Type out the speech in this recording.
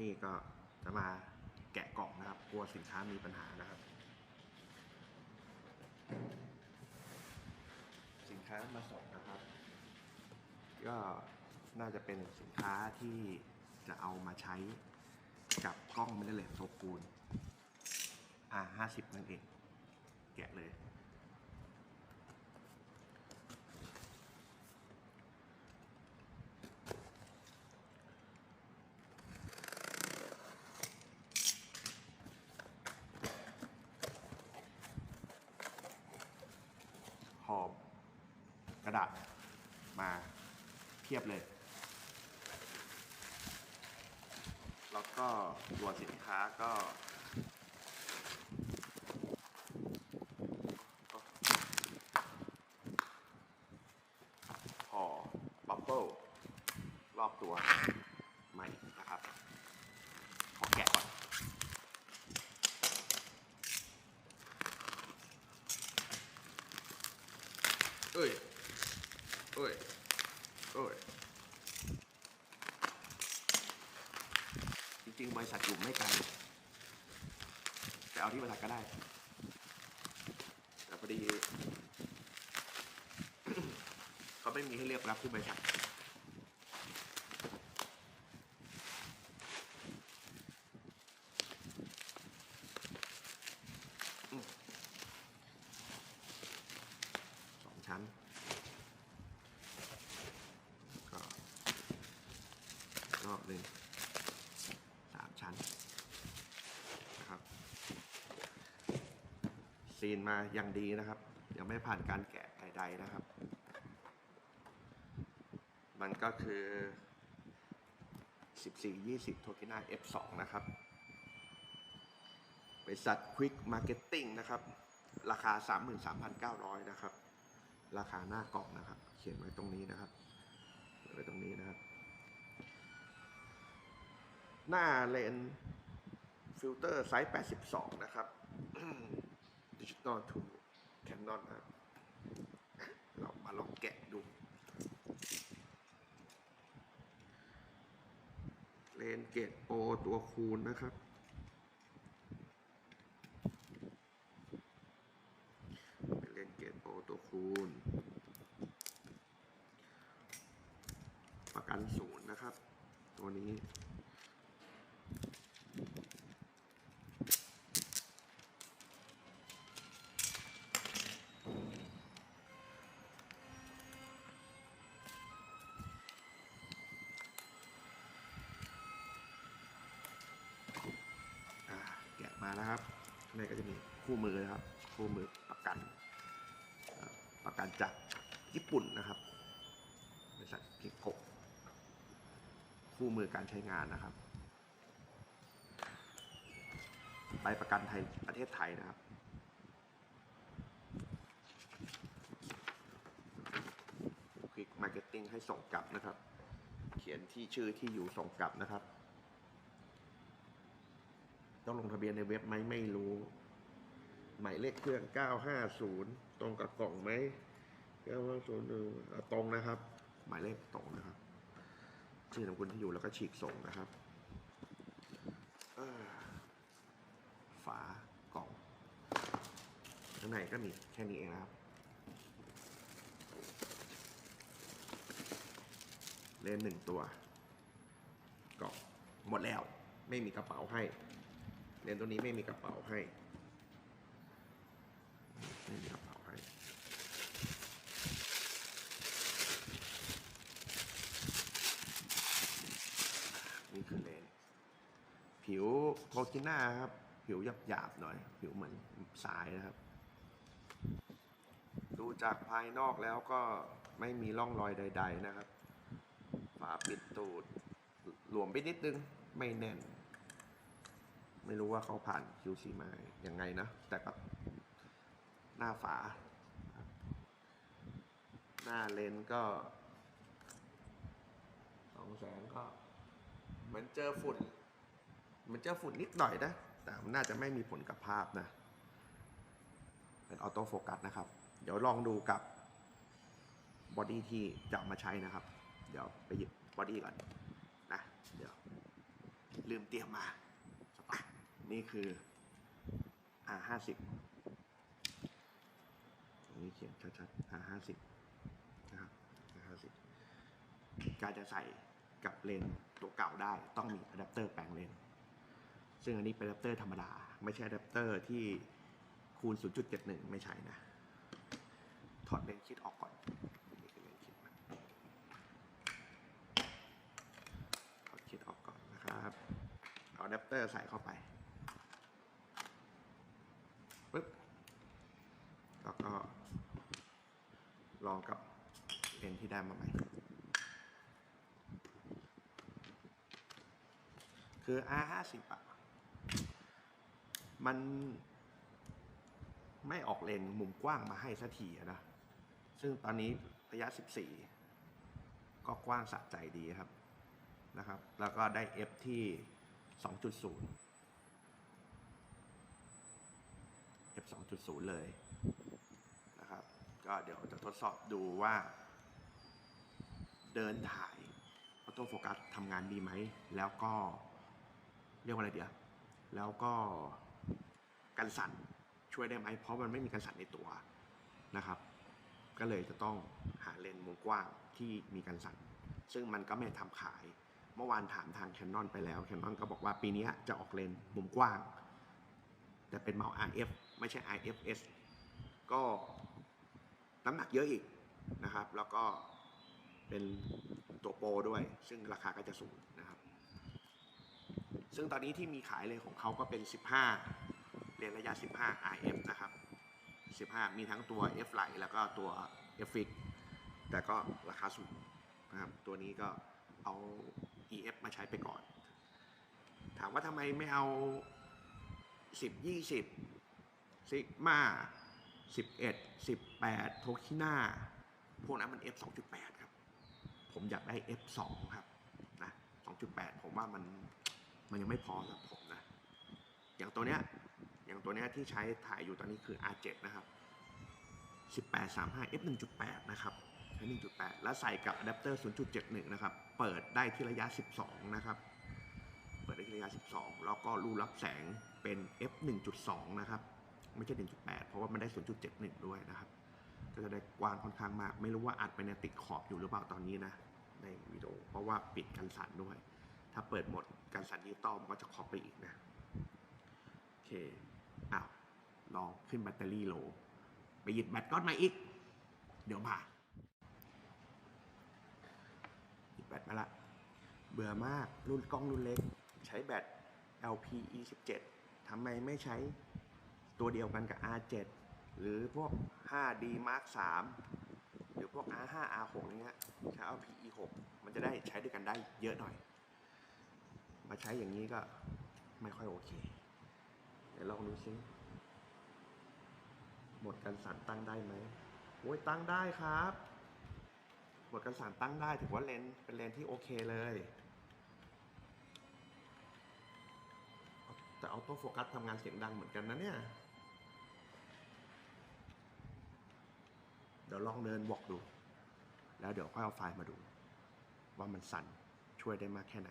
นี่ก็จะมาแกะกล่องนะครับกลัวสินค้ามีปัญหานะครับ สินค้ามาส่งนะครับ ก็น่าจะเป็นสินค้าที่จะเอามาใช้กับกล้องมิเรเลสโซคูล R50 นั่นเอง แกะเลย หอบก ระดาษมาเพียบเลย แล้วก็ตัวสินค้าก็ห่อบับเบิ้ลรอบตัวใหม่นะครับ ขอแกะก่อนเอ้ย เอ้ยเอ้ย จริงๆ บริษัทอยู่ไม่ไกลแต่เอาที่บริษัทก็ได้ แต่พอดี เขาไม่มีให้เลือกรับที่บริษัท อืมสองชั้น ก็รอบหนึ่งสามชั้น นะครับ ซีนมาอย่างดีนะครับ ยังไม่ผ่านการแกะใดๆนะครับ มันก็คือ 14-20โทกิน่า F2 นะครับบริษัท Quick Marketing นะครับ ราคา 33,900 นะครับ ราคาหน้ากล่องนะครับ เขียนไว้ตรงนี้นะครับเขียนไว้ตรงนี้นะครับ หน้าเลนฟิลเตอร์ไซส์ 82 นะครับ ดิจิตอลทูแคนนอนนะครับเรามาลองแกะดู เลนเกตโอตัวคูณนะครับ เป็นเลนเกตโอตัวคูณ ประกันศูนย์นะครับ ตัวนี้ มานะครับข้างในก็จะมีคู่มือนะครับ คู่มือประกันประกันจากญี่ปุ่นนะครับบริษัทกิโกะคู่มือการใช้งานนะครับใบประกันไทยประเทศไทยนะครับควิกมาร์เก็ตติ้งให้ส่งกลับนะครับ เขียนที่ชื่อที่อยู่ส่งกลับนะครับ ต้องลงทะเบียนในเว็บไหมไม่รู้ หมายเลขเครื่อง 950 ตรงกับกล่องไหม950ตรงนะครับ หมายเลขตรงนะครับ ชื่อนามสกุลที่อยู่แล้วก็ฉีกส่งนะครับฝากล่องข้างในก็มีแค่นี้เองนะครับเลนหนึ่งตัวกล่องหมดแล้ว ไม่มีกระเป๋าให้ เลนส์ตัวนี้ไม่มีกระเป๋าให้ไม่มีกระเป๋าให้นี่คือเลนส์ผิวโทกิน่าครับ ผิวหยาบๆหน่อย ผิวเหมือนสายนะครับ ดูจากภายนอกแล้วก็ไม่มีร่องรอยใด ๆ นะครับ ฝาปิดตูดหลวมไปนิดนึง ไม่แน่น ไม่รู้ว่าเขาผ่าน QC มาอยังไงนะ แต่ก็หน้าฝา หน้าเลนส์ก็สองแสนก็เหมือนเจอฝุ่นเหมันเจอฝุ่นนิดหน่อยนะ แต่มันน่าจะไม่มีผลกับภาพนะ เป็นออโต้โฟกัสนะครับ เดี๋ยวลองดูกับบอดี้ที่จะมาใช้นะครับ เดี๋ยวไปหยิบบอดี้ก่อนนะ เดี๋ยวลืมเตรียมมา นี่คือ R ห้าสิบตรงนี้เขียนชัดๆ R ห้าสิบนะครับ R ห้าสิบการจะใส่กับเลนตัวเก่าได้ต้องมีอะแดปเตอร์แปลงเลนซึ่งอันนี้เป็นอะแดปเตอร์ธรรมดา ไม่ใช่อะแดปเตอร์ที่คูณ 0.71 ไม่ใช่นะ ถอดเลนส์คิดออกก่อนนี่คือเลนส์คิดนถอดคิดออกก่อนนะครับ เอาอะแดปเตอร์ใส่เข้าไปปึ๊บ แล้วก็ ลองกับ เลนส์ที่ได้มาใหม่คือ R50 อะมันไม่ออกเลนมุมกว้างมาให้สักทีนะ ซึ่งตอนนี้ระยะ 14 ก็กว้างสะใจดีครับนะครับ แล้วก็ได้ F ที่ 2.0 F 2.0 เลยนะครับ ก็เดี๋ยวจะทดสอบดูว่า เดินถ่ายออโต้โฟกัสทำงานดีไหม แล้วก็เรียกว่าอะไรเดียวแล้วก็กันสั่นช่วยได้ไหมเพราะมันไม่มีกันสั่นในตัวนะครับ ก็เลยจะต้องหาเลนส์มุมกว้างที่มีกันสั่นซึ่งมันก็ไม่ทำขาย เมื่อวานถามทาง Canon ไปแล้ว Canon ก็บอกว่าปีนี้จะออกเลนส์มุมกว้าง แต่เป็นเมาส์ RF ไม่ใช่ IFS ก็น้ำหนักเยอะอีกนะครับ แล้วก็ เป็นตัวโปรด้วย ซึ่งราคาก็จะสูงนะครับ ซึ่งตอนนี้ที่มีขายเลยของเขาก็เป็น 15เรียนระยะ 15 RF นะครับ 15 มีทั้งตัว F ไหลแล้วก็ตัว F fix แต่ก็ราคาสูงนะครับ ตัวนี้ก็เอา EF มาใช้ไปก่อน ถามว่าทำไมไม่เอา 10 20ซิกมา11 18 โทคิน่า พวกนั้นมัน F 2.8 ผมอยากได้ F 2 ครับนะ2.8 ผมว่ามันมันยังไม่พอสำหรับผมนะ อย่างตัวเนี้ยอย่างตัวเนี้ยที่ใช้ถ่ายอยู่ตอนนี้คือ R7 นะครับ 1835 F 1.8 นะครับใช้ 1.8 แล้วใส่กับอะแดปเตอร์ 0.71 นะครับ เปิดได้ที่ระยะ 12 นะครับ เปิดได้ที่ระยะ 12 แล้วก็รูรับแสงเป็น F 1.2 นะครับ ไม่ใช่ 1.8 เพราะว่ามันได้ 0.71 ด้วยนะครับ ก็จะได้กว้างค่อนข้างมาก ไม่รู้ว่าอัดไปเนี่ยติดขอบอยู่หรือเปล่าตอนนี้นะ ในวิดีโอ เพราะว่าปิดกันสั่นด้วย ถ้าเปิดหมดการสั่นดิจิตอลมันก็จะขอบไปอีกนะ โอเคอ้าวลองขึ้นแบตเตอรี่โล ไปหยิบแบตก้อนใหม่อีก เดี๋ยวมาหยิบแบตมาละ เบื่อมากรุ่นกล้องรุ่นเล็ก ใช้แบต LPE 17ทำไมไม่ใช้ตัวเดียวกันกับ R7 หรือพวก 5D Mark 3หรือพวก R5 R6 เนี้ยใช้ LPE 6 มันจะได้ใช้ด้วยกันได้เยอะหน่อย มาใช้อย่างนี้ก็ไม่ค่อยโอเค เดี๋ยวลองดูซิหมดกันสั่นตั้งได้ไหมโอ้ยตั้งได้ครับหมดกันสั่นตั้งได้ถือว่าเลนส์เป็นเลนส์ที่โอเคเลยแต่ออโต้โฟกัสทำงานเสียงดังเหมือนกันนะเนี่ย เดี๋ยวลองเดินบอกดู แล้วเดี๋ยวค่อยเอาไฟล์มาดู ว่ามันสั่นช่วยได้มากแค่ไหน